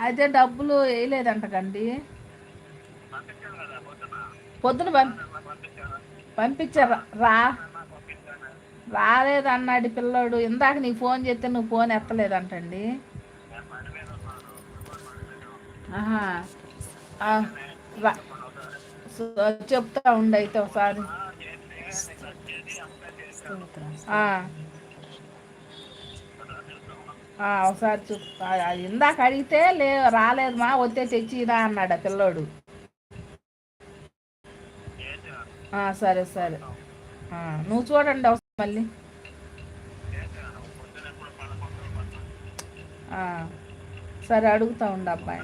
అయితే డబ్బులు వేయలేదంటకండి పొద్దున పం పంపించారు? రా. రాలేదన్నాడు పిల్లోడు. ఇందాక నీకు ఫోన్ చేస్తే నువ్వు ఫోన్ ఎత్తలేదంటండి. చెప్తా ఉండు అయితే ఒకసారి. ఒకసారి చూ ఇందాక అడిగితే లే రాలేదు మా వద్దే తెచ్చిరా అన్నాడు ఆ పిల్లోడు. ఆ, సరే సరే. ఆ, నువ్వు చూడండి అవసరం మళ్ళీ. ఆ, సరే అడుగుతా ఉండు అబ్బాయి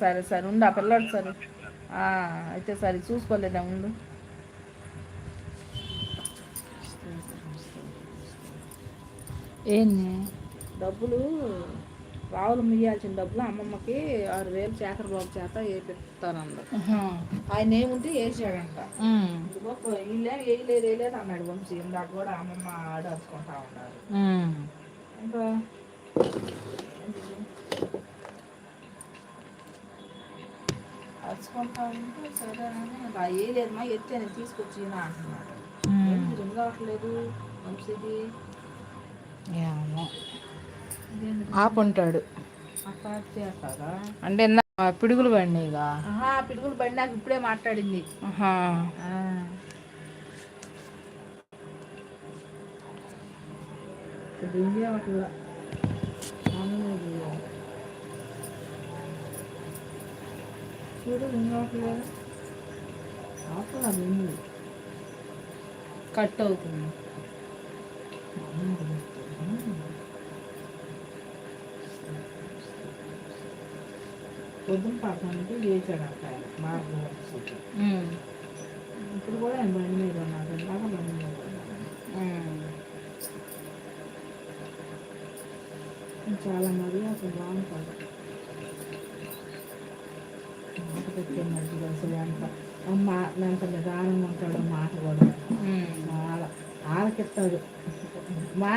సరే సరే ఉండు ఆ పిల్లోడు సరే. ఆ, అయితే సరే చూసుకోలేదా ఉండు. ఏంది? డబ్బులు రావులు ఇయ్యాల్సిన డబ్బులు అమ్మమ్మకి ఆరు వేలు శేఖర్ బాబు చేత వేపిస్తానంద ఆయన ఏముంటే వేసాడంట వీళ్ళే వేయలేదు వేయలేదు అన్నాడు వంశీ. ఇందాక కూడా అమ్మమ్మ ఆడేసుకుంటా ఉన్నారు. ఇంకా? అరుచుకుంటా ఉంటే సరే అని ఇంకా వేయలేదమ్మా ఎత్తే నేను తీసుకొచ్చి అంటున్నాడు. రింగ్ కావట్లేదు వంశీది ఆపుంటాడు. అంటే పిడుగులు పడినాయిగా? పిడుగులు బండి నాకు ఇప్పుడే మాట్లాడింది. ఆహా. ఆ. పొద్దున పక్కనకి చేశాడంట ఆయన మార్గం ఇప్పుడు కూడా ఆయన బండి మీద ఉన్నాడు. ఇందాక బండి మీద ఉన్నాడు. చాలా మరి అసలు బాగుంటుంది మాట పెట్టే మధ్యలో అసలు ఎంత అమ్మ ఎంత నిదానంగా ఉంటాడు మాట కూడా. చాలా ఆలకిస్తాడు మా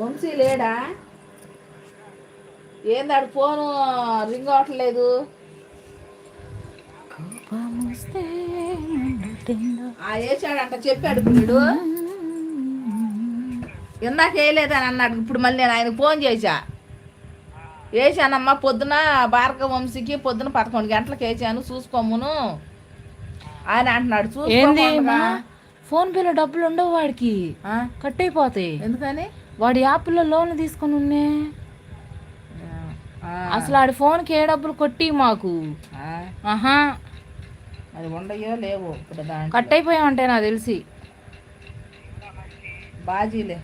వంశీ లేడా? ఏందాడు ఫోను రింగ్ అవట్లేదు? వేసాడంట చెప్పాడు వీడు ఇందాక వేయలేదని అన్నాడు ఇప్పుడు మళ్ళీ నేను ఆయనకు ఫోన్ చేశా. వేసానమ్మా పొద్దున భార్గవ వంశీకి పొద్దున పదకొండు గంటలకు వేసాను చూసుకోమును. ఆయన అంటున్నాడు మా? ఫోన్ పేలో డబ్బులు ఉండవు వాడికి? కట్ అయిపోతాయి ఎందుకని? వాడి యాప్లో లోన్ తీసుకొని ఉన్నే ఆ, అసలు ఆడి ఫోన్కి ఏ డబ్బులు కొట్టి మాకు? ఆహా. అది ఉండయో లేవు ఇప్పుడు కట్ అయిపోయామంటే నాకు తెలిసి. బాజీలే.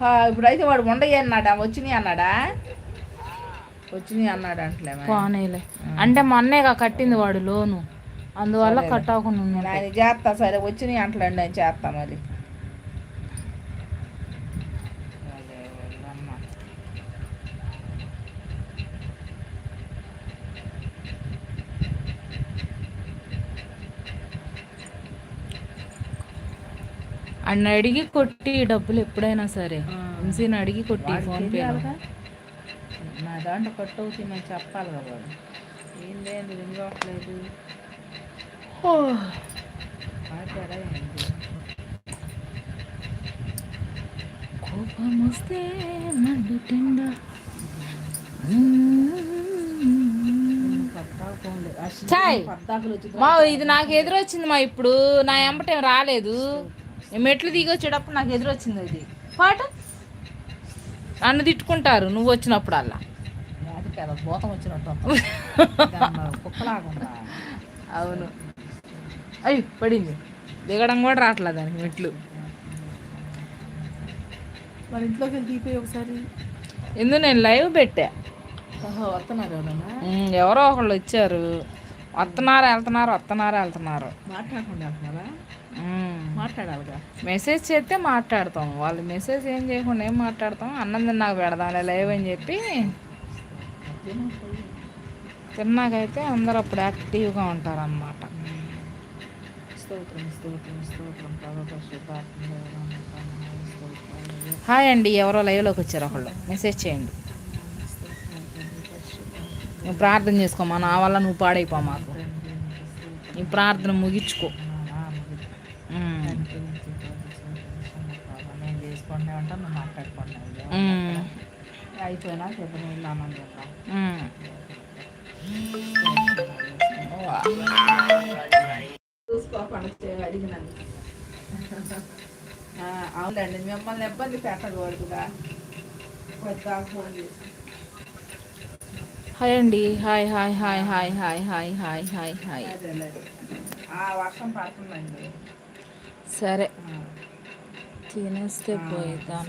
హా, ఇప్పుడైతే వాడు ఉండయి అన్నాడా? వచ్చినాయి అన్నాడా? వచ్చినాయి అన్నాడు అంటలే. పోనీలే. అంటే మొన్నేగా కట్టింది వాడు లోను. అందువల్ల కట్ అవ్వకుండా ఆయన చేస్తా సరే వచ్చినాయి అంటలేండి నేను చేస్తా మరి. అన్న అడిగి కొట్టి డబ్బులు ఎప్పుడైనా సరే. వంశీని అడిగి కొట్టి ఫోన్ పే. నా దాంట్లో కట్ అవుతుందని చెప్పాలి కదా వాడు ఏందేంది రింగ్ అవ్వట్లేదు కోపం వస్తే. పద్దాకులు వచ్చి మా ఇది నాకు ఎదురొచ్చింది మా ఇప్పుడు. నా ఎంబటేం రాలేదు. మెట్లు దిగి వచ్చేటప్పుడు నాకు ఎదురొచ్చింది ఇది పాట? నన్ను తిట్టుకుంటారు నువ్వు వచ్చినప్పుడల్లా. అది కదా భూతం వచ్చినట్టు అవును. అయ్యి పడింది. దిగడం కూడా రావట్లేదు దానికి మెట్లు. మన ఇంట్లోకి వెళ్ళి దిగిపోయి ఒకసారి. ఎందు నేను లైవ్ పెట్టా. వస్తున్నారు ఎవరో ఒకళ్ళు వచ్చారు. వస్తున్నారు వెళ్తున్నారు వస్తున్నారు వెళ్తున్నారు. మాట్లాడకుండా వెళ్తున్నారా. మాట్లాడాలిగా. మెసేజ్ చేస్తే మాట్లాడతాం. వాళ్ళు మెసేజ్ ఏం చేయకుండా ఏం మాట్లాడతాం. అన్నం తిన్నాక పెడదాంలే లైవ్ అని చెప్పి తిన్నాకైతే అందరూ అప్పుడు యాక్టివ్గా ఉంటారు అన్నమాట స్తోత్రం స్తోత్రం. స్తోత్రం ప్రభు శుభాత్మ స్తోత్రం. హాయ్ అండి ఎవరో లైవ్లోకి వచ్చారు ఒకళ్ళు. మెసేజ్ చేయండి. నువ్వు ప్రార్థన చేసుకో మా నా వల్ల నువ్వు పాడైపో మాకు. నీ ప్రార్థన ముగించుకో. నేను చేసుకుంటే ఉంటాను నువ్వు మాట్లాడుకుంటాను ఉమ్. అయిపోయినా చెప్పు నేను తింటాం ఉమ్. చూసుకోకుండా అడిగినాను అవునండి మిమ్మల్ని ఇబ్బంది పెట్టకూడదుగా. హాయ్ అండి. Hi hi hi hi hi hi hi hi hi. వర్షం పడుతుందండి. సరే. తినేస్తే పోయిద్దాం